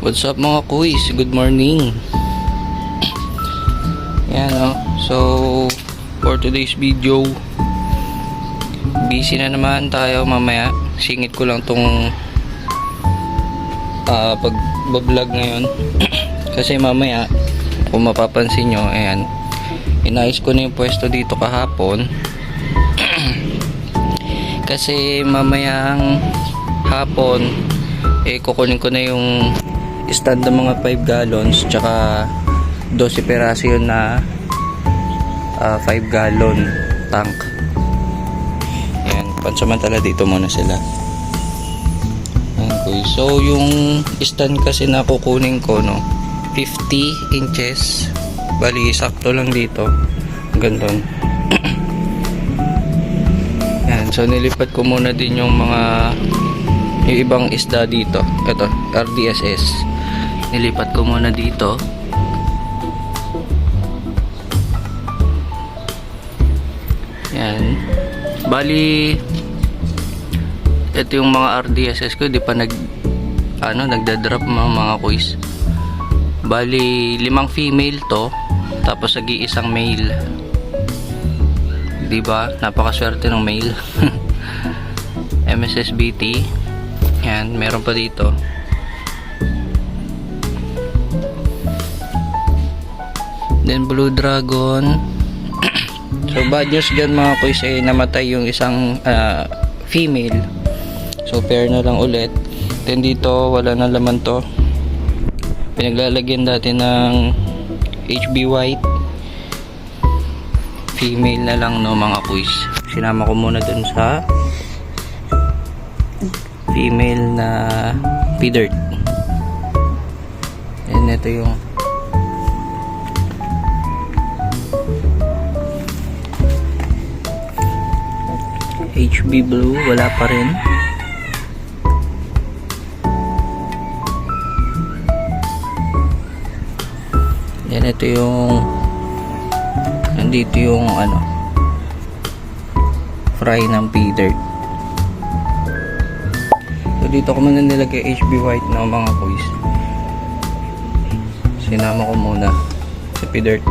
What's up mga kuys? Good morning. Yan o. So, for today's video, busy na naman tayo mamaya. Singit ko lang tong uh, pag-vlog ngayon. Kasi mamaya, kung mapapansin nyo, ayan, inayos ko na yung pwesto dito kahapon. Kasi mamayang hapon, eh kukunin ko na yung stand ng mga 5 gallons tsaka 12 peraso yun na ah, 5 gallon tank. Yan pansamantala dito muna sila. Okay. so yung stand kasi na kukunin ko no 50 inches. Bali sakto lang dito. Ganun yan so nilipat ko muna din yung mga yung ibang isda dito. Ito RDSS nilipat ko muna dito. Yan. Bali ito yung mga RDSS ko di pa nag ano nagda-drop mga mga kuis bali limang female to tapos nag-iisang male. Di ba? Napakaswerte ng male. MSSBT yan meron pa dito then blue dragon. So bad news dyan mga kuys eh namatay yung isang ah, female. So pair na lang ulit. Then dito wala na laman to. Pinaglalagyan dati ng HB white. Female na lang no mga kuys. Sinama ko muna dun sa female na feeder and ito yung HB Blue wala pa rin. Yan ito yung nandito yung ano fry ng feeder so dito ko muna nilagay HB white na mga boys. Sinama ko muna sa feeder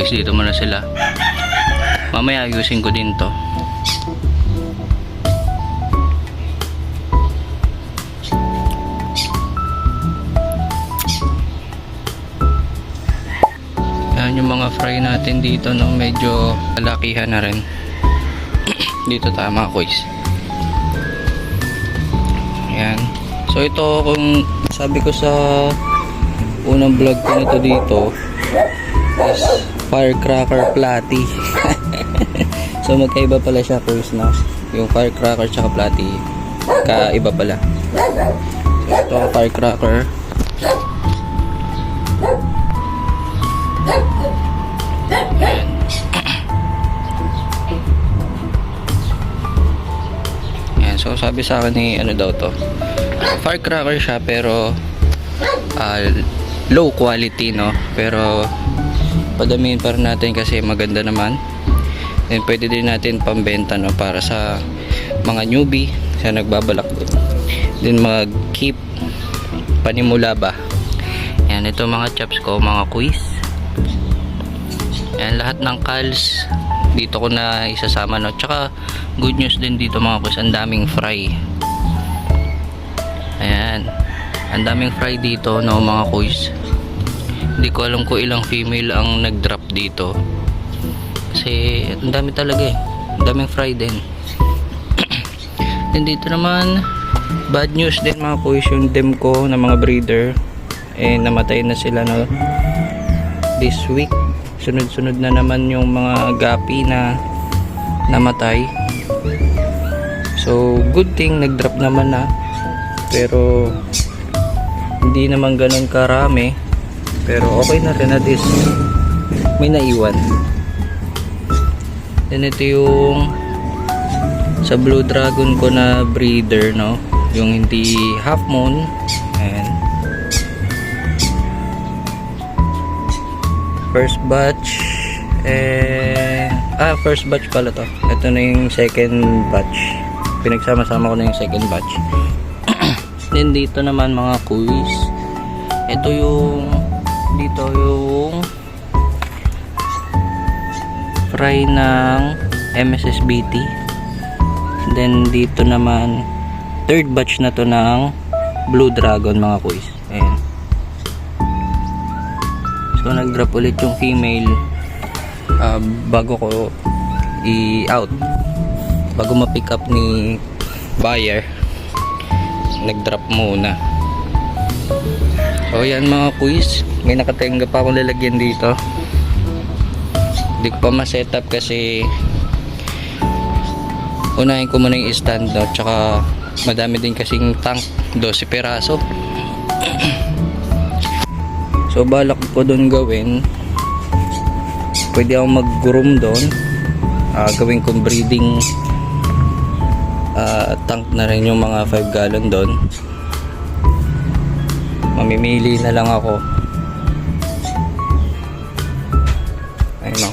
Kuys, dito muna sila. Mamaya ayusin ko din to. Yan yung mga fry natin dito no, medyo lakihan na rin. dito tama kuys. Yan. So ito kung sabi ko sa unang vlog ko nito dito is firecracker platy. so magkaiba pala siya kuys na yung firecracker tsaka platy kaiba pala. So ito ang firecracker. Yan, so sabi sa akin ni ano daw to. Firecracker siya pero ah, low quality no. Pero padamihin pa rin natin kasi maganda naman. Then pwede din natin pambenta no para sa mga newbie sa nagbabalak din. Then mag-keep panimula ba. Yan ito mga chops ko, mga quiz. Yan lahat ng calls dito ko na isasama no. Tsaka good news din dito mga quiz, ang daming fry. Ayan. Ang daming fry dito no mga quiz. Hindi ko alam kung ilang female ang nag-drop dito. Kasi ang dami talaga eh. Ang daming fry din. Then dito naman bad news din mga kuys yung dem ko na mga breeder eh namatay na sila no this week sunod sunod na naman yung mga gapi na namatay. So, good thing nag-drop naman na. Pero hindi naman ganun karami. Pero okay na rin at least may naiwan. Then ito yung sa Blue Dragon ko na breeder, no? Yung hindi half moon. Ayan. First batch. Eh, ah, first batch pala to. Ito na yung second batch. Pinagsama-sama ko na yung second batch. Then dito naman mga quiz. Ito yung dito yung fry ng MSSBT. Then dito naman third batch na to ng Blue Dragon mga quiz. Ayan. So nag-drop ulit yung female ah, bago ko i-out. Bago ma-pick up ni buyer, nag-drop muna. So yan mga quiz, may nakatenga pa akong lalagyan dito. Hindi ko pa ma-set up kasi unahin ko muna yung stand no, tsaka madami din kasing tank 12 peraso so balak ko doon gawin. Pwede akong mag-groom doon Ah, gawin kong breeding ah, tank na rin yung mga 5 gallon doon mamimili na lang ako. Ayun isa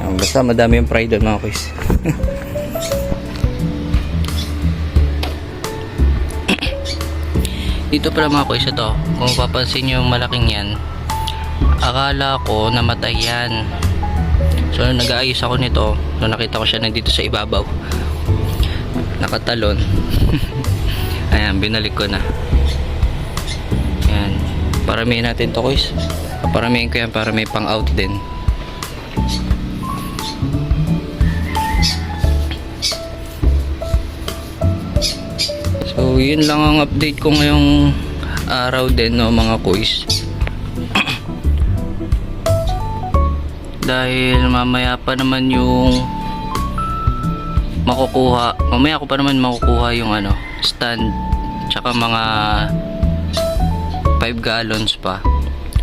Ayan, basta madami yung pride doon mga quiz dito pala mga quiz ito kung papansin nyo yung malaking yan akala ko namatay yan. So nag-aayos ako nito nung nakita ko siya nandito sa ibabaw. Nakatalon. Ayan binalik ko na. Ayan. Paramihin natin to quiz paramihin ko yan para may pang out din So, yun lang ang update ko ngayong araw din, no, mga kuys. Dahil mamaya pa naman yung makukuha, mamaya ko pa naman makukuha yung ano, stand, tsaka mga 5 gallons pa.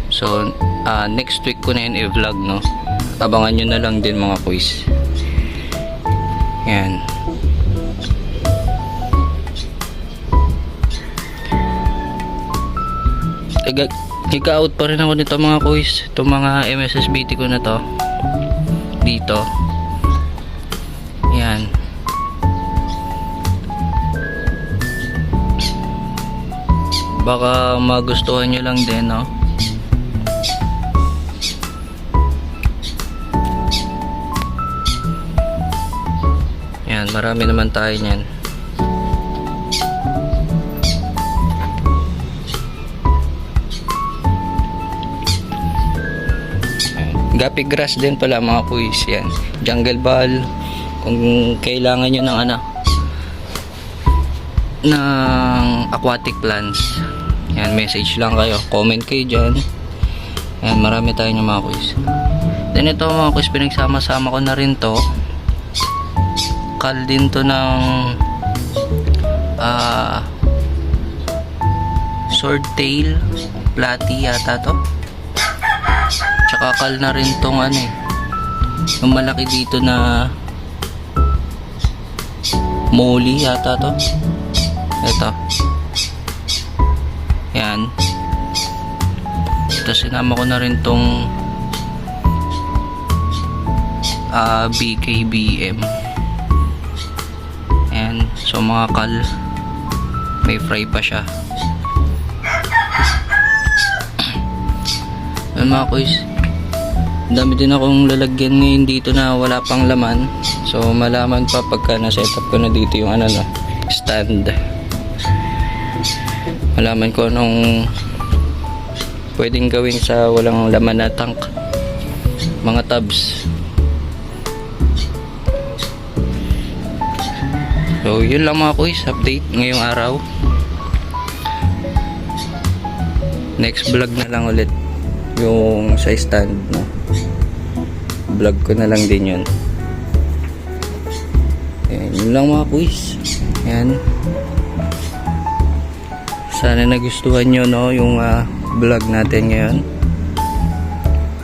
So, ah, next week ko na yun i-vlog, no. Abangan nyo na lang din mga kuys. Yan. Taga- Kika-out pa rin ako nito mga kuys. Itong mga MSSBT ko na to. Dito. Yan. Baka magustuhan nyo lang din, no? Yan, marami naman tayo niyan. Gapi grass din pala mga kuys yan. Jungle ball. Kung kailangan nyo ng ano ng aquatic plants. Yan, message lang kayo. Comment kayo dyan. Yan, marami tayo ng mga kuys. Then ito mga kuys, pinagsama-sama ko na rin to. Kal din to ng ah sword tail platy yata to tsaka kal na rin tong ano eh. Yung malaki dito na molly yata to. Ito yan. Ito sinama ko na rin tong ah BKBM yan. So mga kal may fry pa siya. Ayun mga kuys dami din akong lalagyan ngayon dito na wala pang laman so malaman pa pagka na-set up ko na dito yung ano na stand malaman ko anong pwedeng gawin sa walang laman na tank mga tabs So, yun lang mga quiz update ngayong araw. Next vlog na lang ulit yung sa stand, no? Vlog ko na lang din yun. Ayan, yun lang mga quiz. Ayan. Sana nagustuhan nyo, no, yung ah, vlog natin ngayon.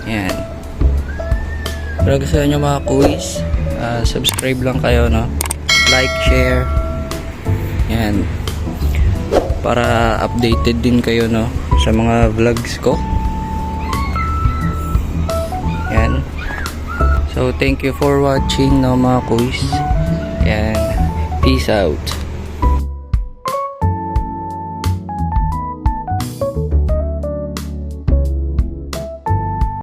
Ayan. Pero gusto nyo mga quiz, ah, subscribe lang kayo, no? Like, share. Ayan. Para updated din kayo, no? Sa mga vlogs ko. So, thank you for watching, no, mga quiz. Ayan. Peace out.